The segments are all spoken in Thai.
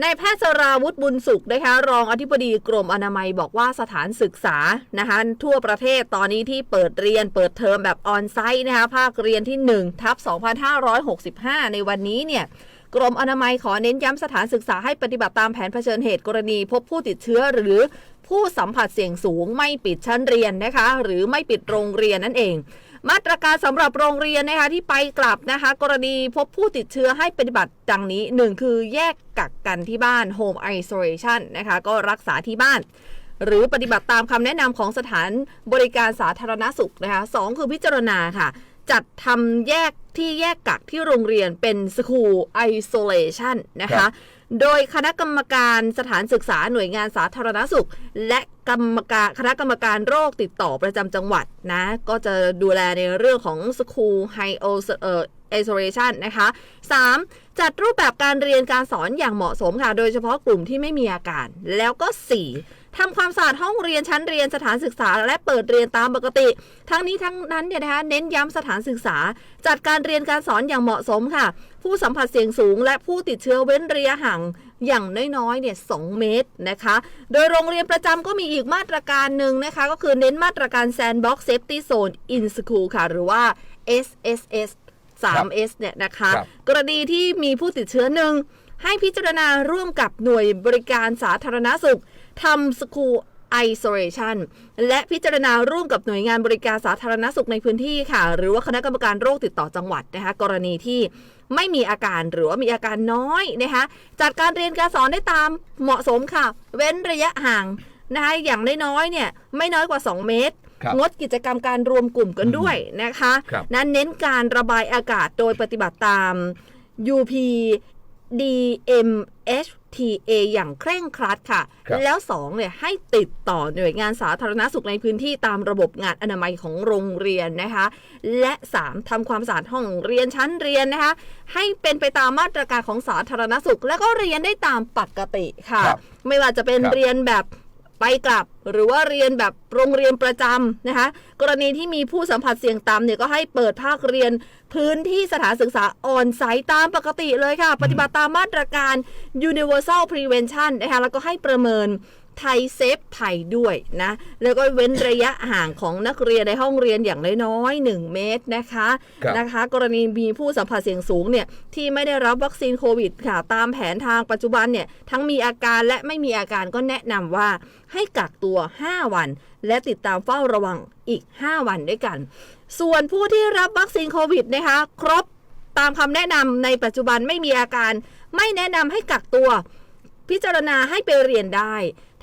นายแพทย์สราวุฒิบุญสุขนะคะรองอธิบดีกรมอนามัยบอกว่าสถานศึกษานะคะทั่วประเทศตอนนี้ที่เปิดเรียนเปิดเทอมแบบออนไซต์นะคะภาคเรียนที่1ทับ2565 ในวันนี้เนี่ยกรมอนามัยขอเน้นย้ำสถานศึกษาให้ปฏิบัติตามแผนเผชิญเหตุกรณี พบผู้ติดเชื้อหรือผู้สัมผัสเสี่ยงสูงไม่ปิดชั้นเรียนนะคะหรือไม่ปิดโรงเรียนนั่นเอง มาตรการสำหรับโรงเรียนนะคะที่ไปกลับนะคะ กรณีพบผู้ติดเชื้อให้ปฏิบัติดังนี้ 1 คือแยกกักกันที่บ้าน home isolation นะคะก็รักษาที่บ้าน หรือปฏิบัติตามคำแนะนำของสถานบริการสาธารณสุขนะคะสองคือพิจารณาค่ะ จัดทำแยกที่แยกกักที่โรงเรียนเป็น school isolation นะครัคะบโดยคณะกรรมการสถานศึกษาหน่วยงานสาธารณสุข และกรรมการคณะกรรมการโรคติดต่อประจำจังหวัดนะ ก็จะดูแลในเรื่องของ school isolation นะคะ 3. จัดรูปแบบการเรียนการสอนอย่างเหมาะสมค่ะ โดยเฉพาะกลุ่มที่ไม่มีอาการ แล้วก็ 4. ทำความสะอาดห้องเรียนชั้นเรียนสถานศึกษา และเปิดเรียนตามปกติ ทั้งนี้ทั้งนั้นเนี่ยนะคะเน้นย้ำสถานศึกษา จัดการเรียนการสอนอย่างเหมาะสมค่ะ ผู้สัมผัสเสี่ยงสูง และผู้ติดเชื้อเว้นระยะห่างอย่างน้อยๆ เนี่ย2เมตรนะคะ โดยโรงเรียนประจำก็มีอีกมาตรการหนึ่งนะคะ ก็คือเน้นมาตรการ Sandbox Safety Zone in School ค่ะ หรือว่า SSS 3S เนี่ยนะคะครับกรณีที่มีผู้ติดเชื้อหนึ่งให้พิจารณาร่วมกับหน่วยบริการสาธารณสุขทำ School Isolation และพิจารณาร่วมกับหน่วยงานบริการสาธารณสุขในพื้นที่ค่ะ หรือว่าคณะกรรมการโรคติดต่อจังหวัดนะคะกรณีที่ไม่มีอาการหรือว่ามีอาการน้อยนะคะจัดการเรียนการสอนได้ตามเหมาะสมค่ะ เว้นระยะห่างนะคะอย่างน้อยๆเนี่ยไม่น้อยกว่า 2 เมตรครับงดกิจกรรมการรวมกลุ่มกันด้วยนะคะครับนั้นเน้นการระบายอากาศโดยปฏิบัติตาม UP DMHTA อย่างเคร่งครัดค่ะครับแล้ว2เนี่ยให้ติดต่อหน่วยงานสาธารณสุขในพื้นที่ตามระบบงานอนามัยของโรงเรียนนะคะ และ 3ทำความสะอาดห้องเรียนชั้นเรียนนะคะ ให้เป็นไปตามมาตรการของสาธารณสุข แล้วก็เรียนได้ตามปกติค่ะครับไม่ว่าจะเป็นครับเรียนแบบ ไปกลับ หรือว่าเรียนแบบโรงเรียนประจำนะคะกรณีที่มีผู้สัมผัสเสี่ยงต่ำเนี่ยก็ให้เปิดภาคเรียน พื้นที่สถานศึกษาออนไซต์ตามปกติเลยค่ะ ปฏิบัติตามมาตรการ universal prevention นะคะแล้วก็ให้ประเมิน ไทยเซฟไทยด้วยนะ แล้วก็เว้นระยะห่างของนักเรียนในห้องเรียนอย่างน้อยๆ1เมตรนะคะครับนะคะ กรณีมีผู้สัมผัสเสี่ยงสูงเนี่ยที่ไม่ได้รับวัคซีนโควิดค่ะ ตามแผนทางปัจจุบันเนี่ยทั้งมีอาการและไม่มีอาการก็แนะนำว่าให้กักตัว 5 วัน และติดตามเฝ้าระวังอีก 5 วันด้วยกัน ส่วนผู้ที่รับวัคซีนโควิดนะคะครบตามคำแนะนำในปัจจุบันไม่มีอาการ ไม่แนะนำให้กักตัว พิจารณาให้ไปเรียนได้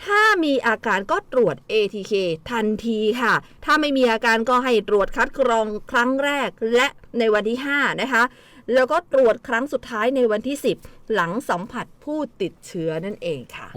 ถ้ามีอาการก็ตรวจ ATK ทันทีค่ะ ถ้าไม่มีอาการก็ให้ตรวจคัดกรองครั้งแรกและในวันที่ 5 นะคะ แล้วก็ตรวจครั้งสุดท้ายในวันที่ 10 หลังสัมผัสผู้ติดเชื้อนั่นเองค่ะ